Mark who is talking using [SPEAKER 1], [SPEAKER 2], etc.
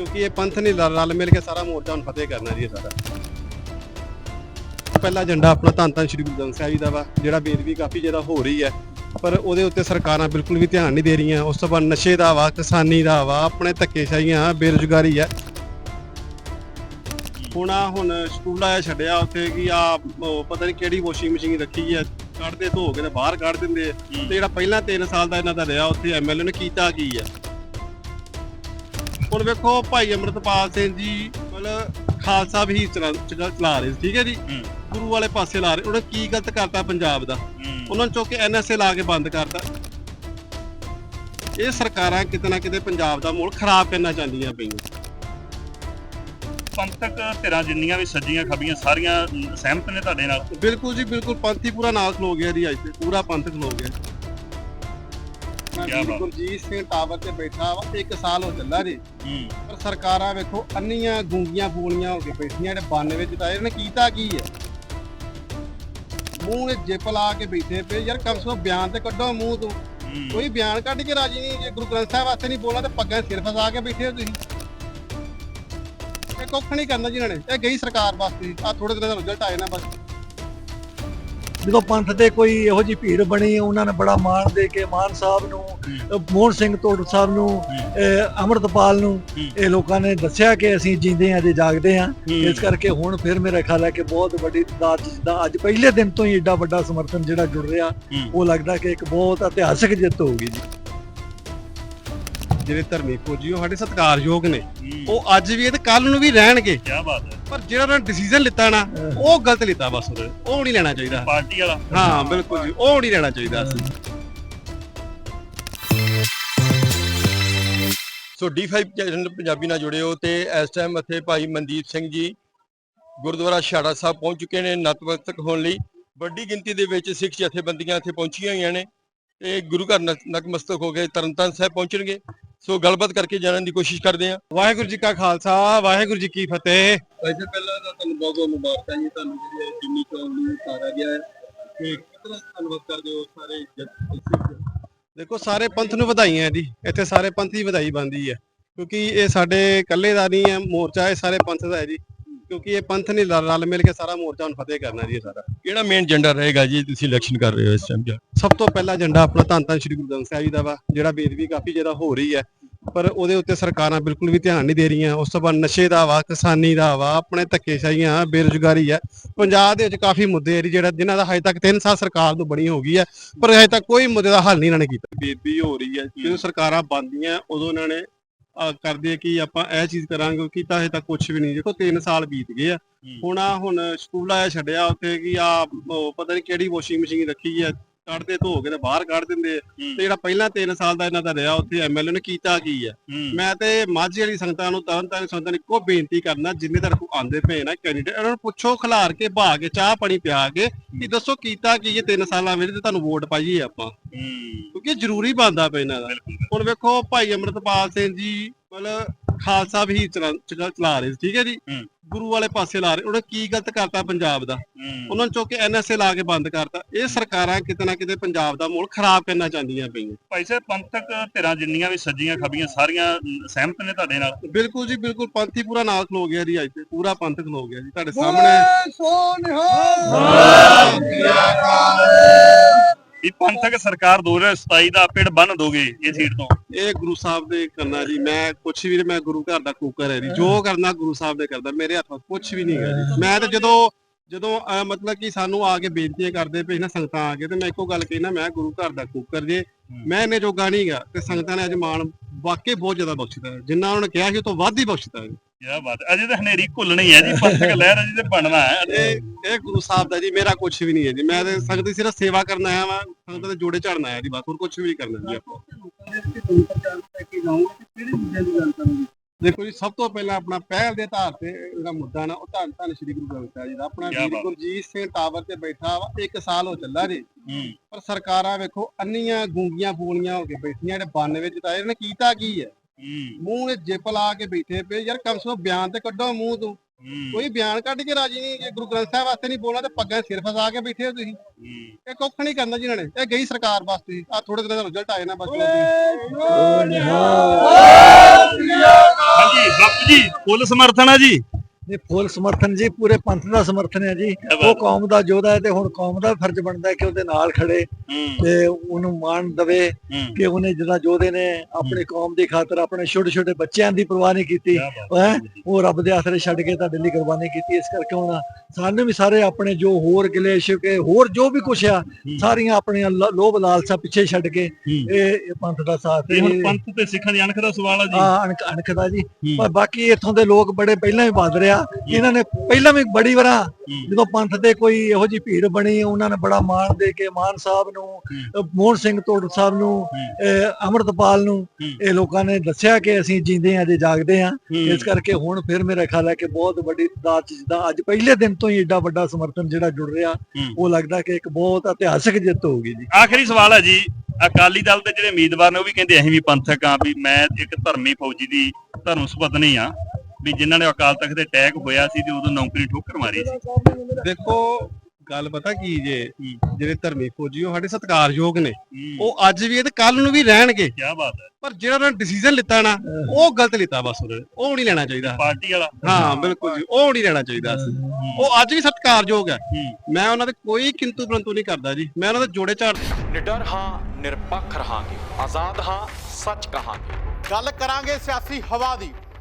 [SPEAKER 1] ਕਿਉਂਕਿ ਇਹ ਪੰਥ ਨੇ ਰਲ ਮਿਲ ਕੇ ਸਾਰਾ ਮੋਰਚਾ ਹੁਣ ਫਤਿਹ ਕਰਨਾ ਜੀ ਇਹ ਸਾਰਾ। ਪਹਿਲਾ ਏਜੰਡਾ ਆਪਣਾ ਧੰਨ ਧੰਨ ਸ਼੍ਰੀ ਗੁਰੂ ਗ੍ਰੰਥ ਸਾਹਿਬ ਜੀ ਦਾ ਵਾ, ਜਿਹੜਾ ਬੇਦਬੀ ਕਾਫੀ ਜ਼ਿਆਦਾ ਹੋ ਰਹੀ ਹੈ। ਪਰ ਉਹਦੇ ਉੱਤੇ ਸਰਕਾਰਾਂ ਬਿਲਕੁਲ ਵੀ ਧਿਆਨ ਨਹੀਂ ਦੇ ਰਹੀਆਂ। ਉਸ ਤੋਂ ਬਾਅਦ ਨਸ਼ੇ ਦਾ ਵਾ, ਕਿਸਾਨੀ ਦਾ ਵਾ, ਆਪਣੇ ਧੱਕੇਸ਼ਾਹੀਆਂ, ਬੇਰੁਜ਼ਗਾਰੀ ਹੈ। ਹੁਣ ਆ ਹੁਣ ਸਕੂਲ ਆਇਆ ਛੱਡਿਆ ਉੱਥੇ ਕਿ ਆ ਪਤਾ ਨਹੀਂ ਕਿਹੜੀ ਵਾਸ਼ਿੰਗ ਮਸ਼ੀਨ ਰੱਖੀ ਹੈ, ਕੱਢਦੇ ਧੋ ਕੇ ਤੇ ਬਾਹਰ ਕੱਢ ਦਿੰਦੇ ਆ। ਤੇ ਜਿਹੜਾ ਪਹਿਲਾਂ 3 ਸਾਲ ਦਾ ਇਹਨਾਂ ਦਾ ਰਿਹਾ, ਉੱਥੇ ਐਮਐਲਏ ਨੇ ਕੀਤਾ ਕੀ ਹੈ? ਹੁਣ ਵੇਖੋ ਭਾਈ ਅਮਰਤਪਾਲ ਸਿੰਘ ਜੀ ਮਤਲਬ ਖਾਲਸਾ ਵੀ ਚਲਾ ਰਹੇ ਸੀ ਠੀਕ ਹੈ ਜੀ। ਗੁਰੂ ਵਾਲੇ ਪਾਸੇ ਲਾ ਰਹੇ ਉਹਨੇ ਕੀ ਗਲਤ ਕਰਤਾ ਪੰਜਾਬ ਦਾ? ਉਹਨਾਂ ਨੂੰ ਚੁੱਕ ਕੇ ਐਨਐਸਏ ਲਾ ਕੇ ਬੰਦ ਕਰਤਾ। ਇਹ ਸਰਕਾਰਾਂ ਕਿਤੇ ਨਾ ਕਿਤੇ ਪੰਜਾਬ ਦਾ ਮੋਲ ਖਰਾਬ ਕਰਨਾ ਚਾਹੁੰਦੀਆਂ ਪਈਆਂ।
[SPEAKER 2] ਪੰਥਕ ਧਿਰਾਂ ਜਿੰਨੀਆਂ ਵੀ ਸੱਜੀਆਂ ਖੱਬੀਆਂ ਸਾਰੀਆਂ ਸਹਿਮਤ ਨੇ ਤੁਹਾਡੇ ਨਾਲ?
[SPEAKER 1] ਬਿਲਕੁਲ ਜੀ ਬਿਲਕੁਲ। ਪੰਥੀ ਪੂਰਾ ਨਾਲ ਖਲੋ ਗਿਆ ਜੀ ਅੱਜ ਤੇ। ਪੂਰਾ ਪੰਥ ਖਲੋ ਗਿਆ। ਮੈਂ
[SPEAKER 2] ਕਿਆ ਬਾਤ।
[SPEAKER 1] ਗੁਰਜੀਤ ਸਿੰਘ ਟਾਵਰ ਤੇ ਬੈਠਾ ਵਾ ਇੱਕ ਸਾਲ ਹੋ ਚੱਲਾ ਜੀ।
[SPEAKER 2] ਹੂੰ।
[SPEAKER 1] ਪਰ ਸਰਕਾਰਾਂ ਵੇਖੋ ਅੰਨੀਆਂ ਗੂੰਗੀਆਂ ਬੋਲੀਆਂ ਹੋ ਕੇ ਬੈਠੀਆਂ ਜਿਹੜੇ 92 ਵਿੱਚ ਤਾਂ ਇਹਨੇ ਕੀਤਾ ਕੀ ਹੈ? ਮੂੰਹ ਵਿੱਚ ਜਿੱਪ ਲਾ ਕੇ ਬੈਠੇ ਪਏ ਯਾਰ ਕਮ ਸੇ ਕਮ ਬਿਆਨ ਤੇ ਕੱਢੋ ਮੂੰਹ ਤੋਂ।
[SPEAKER 2] ਹੂੰ।
[SPEAKER 1] ਕੋਈ ਬਿਆਨ ਕੱਢ ਕੇ ਰਾਜੀ ਨਹੀਂ ਜੇ ਗੁਰੂ ਗ੍ਰੰਥ ਸਾਹਿਬ ਵਾਸਤੇ ਨਹੀਂ ਬੋਲਣਾ ਤੇ ਪੱਗਾਂ ਸਿਰ ਫਸਾ ਕੇ ਬੈਠੇ ਹੋ ਤੁਸੀਂ। ਇਹ ਕੁੱਖ ਨਹੀਂ ਕਰਨਾ ਜੀ ਇਹਨਾਂ ਨੇ ਇਹ ਗਈ ਸਰਕਾਰ ਵਾਸਤੇ। ਆ ਥੋੜੇ ਦਿਨਾਂ ਦਾ ਰਿਜ਼ਲਟ ਆਏ ਨਾ ਬਸ।
[SPEAKER 3] ਜਦੋਂ ਪੰਥ ਤੇ ਕੋਈ ਇਹੋ ਜਿਹੀ ਭੀੜ ਬਣੀ ਉਹਨਾਂ ਨੇ ਬੜਾ ਮਾਣ ਦੇ ਕੇ ਮਾਨ ਸਾਹਿਬ ਨੂੰ ਮੋਹਨ ਸਿੰਘ ਤੋੜ ਸਾਹਿਬ ਨੂੰ ਅੰਮ੍ਰਿਤਪਾਲ ਨੂੰ। ਇਹ ਲੋਕਾਂ ਨੇ ਦੱਸਿਆ ਕਿ ਅਸੀਂ ਜਿੰਦੇ ਹਾਂ ਜੇ ਜਾਗਦੇ ਹਾਂ
[SPEAKER 2] ਹੂੰ।
[SPEAKER 3] ਇਸ ਕਰਕੇ ਹੁਣ ਫਿਰ ਮੇਰਾ ਖਿਆਲ ਹੈ ਕਿ ਬਹੁਤ ਵੱਡੀ ਤਾਦਾਦ ਜਿੱਦਾਂ ਅੱਜ ਪਹਿਲੇ ਦਿਨ ਤੋਂ ਹੀ ਏਡਾ ਵੱਡਾ ਸਮਰਥਨ ਜਿਹੜਾ ਜੁੜ ਰਿਹਾ। ਉਹ ਲੱਗਦਾ ਕਿ ਇੱਕ ਬਹੁਤ ਇਤਿਹਾਸਕ ਜਿੱਤ ਹੋਊਗੀ ਜੀ
[SPEAKER 1] ਜਿਹੜੇ ਧਰਮੀ ਫੌਜੀ ਉਹ ਸਾਡੇ ਸਤਿਕਾਰਯੋਗ ਨੇ। ਉਹ ਅੱਜ ਵੀ ਇਹ ਤੇ ਕੱਲ ਨੂੰ ਵੀ ਰਹਿਣਗੇ।
[SPEAKER 2] ਕਿਆ ਬਾਤ ਹੈ।
[SPEAKER 1] ਪਰ ਜਿਹੜਾ ਉਹਨਾਂ ਡਿਸੀਜਨ ਲਿੱਤਾ ਨਾ ਉਹ ਗਲਤ ਲਿੱਤਾ ਬਸ। ਉਹ ਨਹੀਂ ਲੈਣਾ ਚਾਹੀਦਾ।
[SPEAKER 2] ਪਾਰਟੀ ਵਾਲਾ।
[SPEAKER 1] ਹਾਂ ਬਿਲਕੁਲ ਜੀ। ਉਹ ਨਹੀਂ ਲੈਣਾ ਚਾਹੀਦਾ। ਸੀ
[SPEAKER 4] ਸੋ D5 ਚੈਨਲ ਪੰਜਾਬੀ ਨਾਲ ਜੁੜੇ ਹੋ ਤੇ ਇਸ ਟਾਈਮ ਇੱਥੇ ਭਾਈ ਮਨਦੀਪ ਸਿੰਘ ਜੀ ਗੁਰਦੁਆਰਾ ਛਾੜਾ ਸਾਹਿਬ ਪਹੁੰਚ ਚੁੱਕੇ ਨੇ ਨਤਮਸਤਕ ਹੋਣ ਲਈ। ਵੱਡੀ ਗਿਣਤੀ ਦੇ ਵਿੱਚ ਸਿੱਖ ਜਥੇਬੰਦੀਆਂ ਇੱਥੇ ਪਹੁੰਚੀਆਂ ਹੋਈਆਂ ਨੇ ਤੇ ਗੁਰੂ ਘਰ ਨਤ- ਨਤਮਸਤਕ ਹੋ ਕੇ ਤਰਨਤਾਰਨ ਸਾਹਿਬ ਪਹੁੰਚਣਗੇ। ਸੋ ਗੱਲਬਾਤ ਕਰਕੇ ਜਾਣਨ ਦੀ ਕੋਸ਼ਿਸ਼ ਕਰਦੇ ਹਾਂ।
[SPEAKER 1] ਵਾਹਿਗੁਰੂ ਜੀ ਕਾ ਖਾਲਸਾ ਵਾਹਿਗੁਰੂ ਜੀ ਕੀ ਫਤਿਹ।
[SPEAKER 4] ਵੈਸੇ ਪਹਿਲਾਂ ਤਾਂ ਤੁਹਾਨੂੰ ਬਹੁਤ ਬਹੁਤ ਮੁਬਾਰਕਾਂ ਜੀ। ਤੁਹਾਨੂੰ ਜਿਹੜੀ ਜਿੰਨੀ ਨੂੰ ਉਤਾਰਿਆ ਗਿਆ ਹੈ। ਤੇ ਕਿਤਨਾ ਧੰਨਵਾਦ ਕਰਦੇ ਹੋ ਸਾਰੇ ਜਥੇਬੰਦੀਆਂ
[SPEAKER 1] ਦੇਖੋ ਸਾਰੇ ਪੰਥ ਨੂੰ ਵਧਾਈਆਂ ਹੈ ਜੀ। ਇੱਥੇ ਸਾਰੇ ਪੰਥ ਦੀ ਵਧਾਈ ਬੰਦੀ ਹੈ। ਕਿਉਂਕਿ ਇਹ ਸਾਡੇ ਇਕੱਲੇ ਦਾ ਨਹੀਂ ਹੈ ਮੋਰਚਾ ਇਹ ਸਾਰੇ ਪੰਥ ਦਾ ਹੈ ਜੀ। ਕਿਉਂਕਿ ਇਹ ਪੰਥ ਨੇ ਰਲ ਰਲ ਮਿਲ ਕੇ ਸਾਰਾ ਮੋਰਚਾ ਹੁਣ ਫਤਿਹ ਕਰਨਾ ਜੀ ਇਹ ਸਾਰਾ।
[SPEAKER 4] ਕਿਹੜਾ ਮੇਨ ਏਜੰਡਾ ਰਹੇਗਾ ਜੀ ਤੁਸੀਂ ਇਲੈਕਸ਼ਨ ਕਰ ਰਹੇ ਹੋ ਇਸ ਟਾਈਮ
[SPEAKER 1] ਸਭ ਤੋਂ ਪਹਿਲਾ ਏਜੰਡਾ ਆਪਣਾ ਧੰਨ ਧੰਨ ਸ਼੍ਰੀ ਗੁਰੂ ਗ੍ਰੰਥ ਸਾਹਿਬ ਜੀ ਦਾ ਵਾ ਜਿਹੜਾ ਬੇਦਬੀ ਕਾਫੀ ਜ਼ਿਆਦਾ ਹੋ ਰਹੀ ਹੈ। ਪਰ ਉਹਦੇ ਉੱਤੇ ਸਰਕਾਰਾਂ ਬਿਲਕੁਲ ਵੀ ਧਿਆਨ ਨਹੀਂ ਦੇ ਰਹੀਆਂ। ਉਸ ਤੋਂ ਬਾਅਦ ਨਸ਼ੇ ਦਾ ਵਾ ਕਿਸਾਨੀ ਦਾ ਵਾ ਆਪਣੇ ਧੱਕੇਸ਼ਾਹੀਆਂ ਬੇਰੁਜ਼ਗਾਰੀ ਹੈ। ਪੰਜਾਬ ਦੇ ਵਿੱਚ ਕਾਫੀ ਮੁੱਦੇ ਆ ਜੀ ਜਿਹੜਾ ਜਿਨ੍ਹਾਂ ਦਾ ਹਜੇ ਤੱਕ 3 ਸਾਲ ਸਰਕਾਰ ਨੂੰ ਬਣੀ ਹੋ ਗਈ ਹੈ। ਪਰ ਹਜੇ ਤੱਕ ਕੋਈ ਮੁੱਦੇ ਦਾ ਹੱਲ ਨਹੀਂ ਇਹਨਾਂ ਨੇ ਕੀਤਾ। ਬੇਦਬੀ ਹੋ ਰਹੀ ਹੈ ਜਦੋਂ ਸਰਕਾਰਾਂ ਬਣਦੀਆਂ ਉਦੋਂ ਇਹਨਾਂ ਨੇ ਕਰਦੇ ਆ ਕਿ ਆਪਾਂ ਇਹ ਚੀਜ਼ ਕਰਾਂਗੇ ਕੀਤਾ ਹਜੇ ਤੱਕ ਕੁਝ ਵੀ ਨਹੀਂ। ਦੇਖੋ 3 ਸਾਲ ਬੀਤ ਗਏ ਆ। ਹੁਣ ਆ ਹੁਣ ਸਕੂਲ ਆਇਆ ਛੱਡਿਆ ਉੱਥੇ ਕਿ ਆ ਪਤਾ ਨਹੀਂ ਕਿਹੜੀ ਵਾਸ਼ਿੰਗ ਮਸ਼ੀਨ ਰੱਖੀ ਹੈ ਕੱਢਦੇ ਧੋ ਕੇ ਤੇ ਬਾਹਰ ਕੱਢ ਦਿੰਦੇ ਆ। ਤੇ ਜਿਹੜਾ ਪਹਿਲਾਂ 3 ਸਾਲ ਦਾ ਇਹਨਾਂ ਦਾ ਰਿਹਾ ਉੱਥੇ ਐਮਐਲਏ ਨੇ ਕੀਤਾ ਕੀ ਹੂੰ। ਮੈਂ ਤੇ ਮਾਝੇ ਵਾਲੀ ਸੰਗਤਾਂ ਨੂੰ ਤਰਨ ਤਾਰਨ ਸੰਗਤਾਂ ਨੂੰ ਇੱਕੋ ਬੇਨਤੀ ਕਰਨਾ ਜਿੰਨੇ ਤੱਕ ਆਂਦੇ ਪਏ ਨਾ ਕੈਂਡੀਡੇਟ ਇਹਨਾਂ ਨੂੰ ਪੁੱਛੋ ਖਿਲਾਰ ਕੇ ਬਹਾ ਕੇ ਚਾਹ ਪਾਣੀ ਪਿਆ ਕੇ ਕਿ ਦੱਸੋ ਕੀਤਾ ਕੀ ਇਹ 3 ਸਾਲਾਂ ਵਿੱਚ ਤੇ ਤੁਹਾਨੂੰ ਵੋਟ ਪਾਈਏ ਆਪਾਂ। ਕਿਉਂਕਿ ਇਹ ਜ਼ਰੂਰੀ ਬਣਦਾ ਪਿਆ ਇਹਨਾਂ ਦਾ ਹੁਣ ਵੇਖੋ ਭਾਈ ਅਮਰਤਪਾਲ ਸਿੰਘ ਜੀ ਮਤਲਬ ਖਾਲਸਾ ਵੀ ਚਲਾ ਚਲਾ- ਚਲਾ ਰਹੇ ਸੀ ਠੀਕ ਹੈ ਜੀ
[SPEAKER 2] ਹੂੰ।
[SPEAKER 1] ਗੁਰੂ ਵਾਲੇ ਪਾਸੇ ਲਾ ਰਹੇ ਉਹਨੇ ਕੀ ਗਲਤ ਕਰਤਾ ਪੰਜਾਬ ਦਾ। ਉਹਨਾਂ ਨੂੰ ਚੁੱਕ ਕੇ ਐਨਐਸਏ ਲਾ ਕੇ ਬੰਦ ਕਰਤਾ। ਇਹ ਸਰਕਾਰਾਂ ਕਿਤੇ ਨਾ ਕਿਤੇ ਪੰਜਾਬ ਦਾ ਮੋਲ ਖਰਾਬ ਕਰਨਾ ਚਾਹੁੰਦੀਆਂ ਪਈਆਂ।
[SPEAKER 2] ਭਾਈ ਸਾਹਿਬ ਪੰਥਕ ਧਿਰਾਂ ਜਿੰਨੀਆਂ ਵੀ ਸੱਜੀਆਂ ਖੱਬੀਆਂ ਸਾਰੀਆਂ ਸਹਿਮਤ ਨੇ ਤੁਹਾਡੇ ਨਾਲ?
[SPEAKER 1] ਬਿਲਕੁਲ ਜੀ ਬਿਲਕੁਲ। ਪੰਥੀ ਪੂਰਾ ਨਾਲ ਖਲੋ ਗਿਆ ਜੀ ਅੱਜ ਤੇ। ਪੂਰਾ ਪੰਥ ਖਲੋ ਗਿਆ ਜੀ। ਤੁਹਾਡੇ ਸਾਹਮਣੇ
[SPEAKER 2] ਇਹ ਪੰਥਕ ਸਰਕਾਰ 2027 ਦਾ ਪਿੜ ਬੰਨ ਦੋਗੇ ਇਹ ਸੀਟ ਤੋਂ?
[SPEAKER 1] ਇਹ ਗੁਰੂ ਸਾਹਿਬ ਦੇ ਕਰਨਾ ਜੀ ਮੈਂ ਕੁਛ ਵੀ ਨੀ, ਮੈਂ ਗੁਰੂ ਘਰ ਦਾ ਕੂਕਰ ਹੈ ਜੀ। ਜੋ ਕਰਨਾ ਗੁਰੂ ਸਾਹਿਬ ਦੇ ਕਰਦਾ ਮੇਰੇ ਹੱਥ ਵਿੱਚ ਕੁਛ ਵੀ ਨਹੀਂ ਹੈ ਜੀ। ਮੈਂ ਤਾਂ ਜਦੋਂ ਜਦੋਂ ਮਤਲਬ ਕਿ ਸਾਨੂੰ ਆ ਕੇ ਬੇਨਤੀਆਂ ਕਰਦੇ ਪਏ ਨਾ ਸੰਗਤਾਂ ਆ ਕੇ ਤੇ ਮੈਂ ਇੱਕੋ ਗੱਲ ਕਹਿਣਾ ਮੈਂ ਗੁਰੂ ਘਰ ਦਾ ਕੂਕਰ ਜੇ ਮੈਂ ਇਹਨੇ ਜੋਗਾ ਨਹੀਂਗਾ ਤੇ ਸੰਗਤਾਂ ਨੇ ਅੱਜ ਮਾਣ ਵਾਕਈ ਬਹੁਤ ਜ਼ਿਆਦਾ ਬਖਸ਼ਿਆ ਹੈ। ਜਿੰਨਾ ਉਹਨਾਂ ਨੇ ਕਿਹਾ ਸੀ ਉਹ ਤੋਂ ਵੱਧ ਹੀ ਬਖਸ਼ਿਆ ਹੈ।
[SPEAKER 2] ਕੀ ਬਾਤ ਹੈ। ਅਜੇ ਤਾਂ ਹਨੇਰੀ ਘੁੱਲਣੀ ਹੈ ਜੀ ਪੰਥਕ ਲਹਿਰ ਅਜੇ ਤੇ ਬਣਨਾ ਹੈ।
[SPEAKER 1] ਇਹ ਇਹ ਗੁਰੂ ਸਾਹਿਬ ਦਾ ਜੀ ਮੇਰਾ ਕੁਛ ਵੀ ਨਹੀਂ ਹੈ ਜੀ ਮੈਂ ਤੇ ਸੰਗਤ ਦੀ ਸਿਰਫ ਸੇਵਾ ਕਰਨ ਆਇਆ ਵਾਂ ਸੰਗਤ ਦੇ ਜੋੜੇ ਝੜਨਾ ਆਇਆ ਜੀ ਬਸ ਹੋਰ ਕੁਛ ਵੀ ਨਹੀਂ ਕਰਨਾ ਜੀ ਆਪਾਂ ਦੇਖੋ ਜੀ ਸਭ ਤੋਂ ਪਹਿਲਾਂ ਆਪਣਾ ਪਹਿਲ ਦੇ ਆਧਾਰ ਤੇ ਜਿਹੜਾ ਮੁੱਦਾ ਨਾ ਉਹ ਧੰਨ ਧੰਨ ਸ਼੍ਰੀ ਗੁਰੂ ਗ੍ਰੰਥ ਸਾਹਿਬ ਜੀ ਦਾ ਆਪਣਾ ਵੀਰ। ਗੁਰਜੀਤ ਸਿੰਘ ਟਾਵਰ ਤੇ ਬੈਠਾ ਵਾ ਇੱਕ ਸਾਲ ਹੋ ਚੱਲਾ ਜੀ। ਪਰ ਸਰਕਾਰਾਂ ਵੇਖੋ ਅੰਨੀਆਂ ਗੂੰਗੀਆਂ ਬੋਲੀਆਂ ਹੋ ਕੇ ਬੈਠੀਆਂ ਜਿਹੜੇ 92 ਵਿੱਚ ਤਾਂ ਇਹਨੇ ਕੀਤਾ ਕੀ ਹੈ। ਮੂੰਹ ਵਿੱਚ ਜਿੱਪ ਲਾ ਕੇ ਬੈਠੇ ਪਏ ਯਾਰ ਕਮ ਸੇ ਬਿਆਨ ਤੇ ਕੱਢੋ ਮੂੰਹ ਤੋਂ। ਕੋਈ ਬਿਆਨ ਕੱਢ ਕੇ ਰਾਜੀ ਨਹੀਂ ਜੇ ਗੁਰੂ ਗ੍ਰੰਥ ਸਾਹਿਬ ਵਾਸਤੇ ਨਹੀਂ ਬੋਲਣਾ ਤੇ ਪੱਗਾਂ ਸਿਰ ਫਸਾ ਕੇ ਬੈਠੇ ਹੋ ਤੁਸੀਂ। ਇਹ ਕੁੱਖ ਨਹੀਂ ਕਰਨਾ ਜੀ ਇਹਨਾਂ ਨੇ। ਇਹ ਗਈ ਸਰਕਾਰ ਵਾਸਤੇ ਆ ਥੋੜੇ ਦਿਨਾਂ ਦਾ ਰਿਜ਼ਲਟ ਆਏ ਨਾ ਬਸ
[SPEAKER 2] ਹਾਂਜੀ ਬਾਪੂ ਜੀ ਫੁੱਲ ਸਮਰਥਨ ਆ ਜੀ।
[SPEAKER 3] ਇਹ ਫੁੱਲ ਸਮਰਥਨ ਜੀ ਪੂਰੇ ਪੰਥ ਦਾ ਸਮਰਥਨ ਹੈ ਜੀ। ਉਹ ਕੌਮ ਦਾ ਯੋਧਾ ਹੈ ਤੇ ਹੁਣ ਕੌਮ ਦਾ ਫਰਜ਼ ਬਣਦਾ ਹੈ ਕਿ ਉਹਦੇ ਨਾਲ ਖੜੇ
[SPEAKER 2] ਹੂੰ।
[SPEAKER 3] ਤੇ ਉਹਨੂੰ ਮਾਣ ਦਵੇ
[SPEAKER 2] ਹੂੰ।
[SPEAKER 3] ਕਿ ਉਹਨੇ ਜਿਹੜਾ ਯੋਧੇ ਨੇ ਆਪਣੀ ਕੌਮ ਦੀ ਖਾਤਰ ਆਪਣੇ ਛੋਟੇ ਛੋਟੇ ਬੱਚਿਆਂ ਦੀ ਪਰਵਾਹ ਨਹੀਂ ਕੀਤੀ ਹੈਂ? ਉਹ ਰੱਬ ਦੇ ਆਸਰੇ ਛੱਡ ਕੇ ਤੁਹਾਡੇ ਲਈ ਕੁਰਬਾਨੀ ਕੀਤੀ ਇਸ ਕਰਕੇ ਹੁਣ ਸਾਨੂੰ ਵੀ ਸਾਰੇ ਆਪਣੇ ਜੋ ਹੋਰ ਗਿਲੇ ਸ਼ਿਕੇ ਹੋਰ ਜੋ ਵੀ ਕੁਛ ਆ ਸਾਰੀਆਂ ਆਪਣੀਆਂ ਲੋਭ ਲਾਲਸਾ ਪਿੱਛੇ ਛੱਡ ਕੇ
[SPEAKER 2] ਹੂੰ।
[SPEAKER 3] ਇਹ ਇਹ ਪੰਥ ਦਾ ਸਾਥ
[SPEAKER 2] ਤੇ ਹੁਣ
[SPEAKER 3] ਇਹ-
[SPEAKER 2] ਪੰਥ ਤੇ ਸਿੱਖਾਂ ਦੀ ਅਣਖ ਦਾ ਸਵਾਲ ਆ ਜੀ।
[SPEAKER 3] ਆ ਅਣਖ ਦਾ ਜੀ।
[SPEAKER 2] ਹੂੰ।
[SPEAKER 3] ਪਰ ਬਾਕੀ ਇੱਥੋਂ ਦੇ ਲੋਕ ਬੜੇ ਪਹਿਲਾਂ ਵੀ ਬਹਾਦਰ ਆ ਇਹਨਾਂ ਨੇ ਪਹਿਲਾਂ ਵੀ ਬੜੀ ਵਾਰਾਂ ਜਦੋਂ ਪੰਥ ਤੇ ਕੋਈ ਇਹੋ ਜੀ ਭੀੜ ਬਣੀ ਉਹਨਾਂ ਨੇ ਬੜਾ ਮਾਣ ਦੇ ਕੇ ਮਾਨ ਸਾਹਿਬ ਨੂੰ ਮੋਹਨ ਸਿੰਘ ਤੋੜ ਸਾਹਿਬ ਨੂੰ ਅੰਮ੍ਰਿਤਪਾਲ ਨੂੰ। ਇਹ ਲੋਕਾਂ ਨੇ ਦੱਸਿਆ ਕਿ ਅਸੀਂ ਜਿੰਦੇ ਆ ਜੇ ਜਾਗਦੇ ਆ। ਇਸ ਕਰਕੇ ਹੁਣ ਫਿਰ ਮੇਰਾ ਖਿਆਲ ਹੈ ਕਿ ਬਹੁਤ ਵੱਡੀ ਚ ਜਿੱਦਾਂ ਅੱਜ ਪਹਿਲੇ ਦਿਨ ਤੋਂ ਹੀ ਏਡਾ ਵੱਡਾ ਸਮਰਥਨ ਜਿਹੜਾ ਜੁੜ ਰਿਹਾ। ਉਹ ਲੱਗਦਾ ਕਿ ਇੱਕ ਬਹੁਤ ਇਤਿਹਾਸਕ ਜਿੱਤ ਹੋਊਗੀ ਜੀ।
[SPEAKER 2] ਆਖਰੀ ਸਵਾਲ ਹੈ ਜੀ ਅਕਾਲੀ ਦਲ ਦੇ ਜਿਹੜੇ ਉਮੀਦਵਾਰ ਨੇ ਉਹ ਵੀ ਕਹਿੰਦੇ ਅਸੀਂ ਵੀ ਪੰਥਕ ਆ ਵੀ ਮੈਂ ਇੱਕ ਧਰਮੀ ਫੌਜੀ ਦੀ ਧਰਮ ਸੁਪਤਨੀ ਆ ਵੀ ਜਿਨ੍ਹਾਂ ਨੇ ਅਕਾਲ ਤਖਤ ਤੇ ਅਟੈਕ ਹੋਇਆ ਸੀ ਤੇ ਉਦੋਂ ਨੌਕਰੀ ਠੋਕਰ ਮਾਰੀ ਸੀ।
[SPEAKER 1] ਦੇਖੋ ਗੱਲ ਪਤਾ ਕੀ ਜੇ ਜਿਹੜੇ ਧਰਮੀ ਫੌਜੀ ਉਹ ਸਾਡੇ ਸਤਿਕਾਰਯੋਗ ਨੇ। ਉਹ ਅੱਜ ਵੀ ਇਹ ਤੇ ਕੱਲ ਨੂੰ ਵੀ ਰਹਿਣਗੇ।
[SPEAKER 2] ਕੀ ਬਾਤ ਹੈ।
[SPEAKER 1] ਪਰ ਜਿਹੜਾ ਉਹਨਾਂ ਨੇ ਡਿਸੀਜਨ ਲਿੱਤਾ ਨਾ ਉਹ ਗਲਤ ਲਿੱਤਾ ਬਸ ਉਹਨੇ। ਉਹ ਨਹੀਂ ਲੈਣਾ ਚਾਹੀਦਾ।
[SPEAKER 2] ਪਾਰਟੀ ਵਾਲਾ।
[SPEAKER 1] ਹਾਂ ਬਿਲਕੁਲ ਜੀ। ਉਹ ਨਹੀਂ ਲੈਣਾ ਚਾਹੀਦਾ ਸੀ। ਉਹ ਅੱਜ ਵੀ ਸਤਿਕਾਰਯੋਗ ਹੈ। ਮੈਂ ਉਹਨਾਂ ਦੇ ਕੋਈ ਕਿੰਤੂ ਪਰੰਤੂ ਨਹੀਂ ਕਰਦਾ ਜੀ। ਮੈਂ ਉਹਨਾਂ ਦੇ ਜੋੜੇ ਝਾੜ
[SPEAKER 5] ਨਿਡਰ ਹਾਂ ਨਿਰਪੱਖ ਰਹਾਂਗੇ। ਆਜ਼ਾਦ ਹਾਂ ਸੱਚ ਕਹਾਂਗੇ।
[SPEAKER 6] ਗੱਲ ਕਰਾਂਗੇ ਸਿਆਸੀ ਹਵਾ ਦੀ।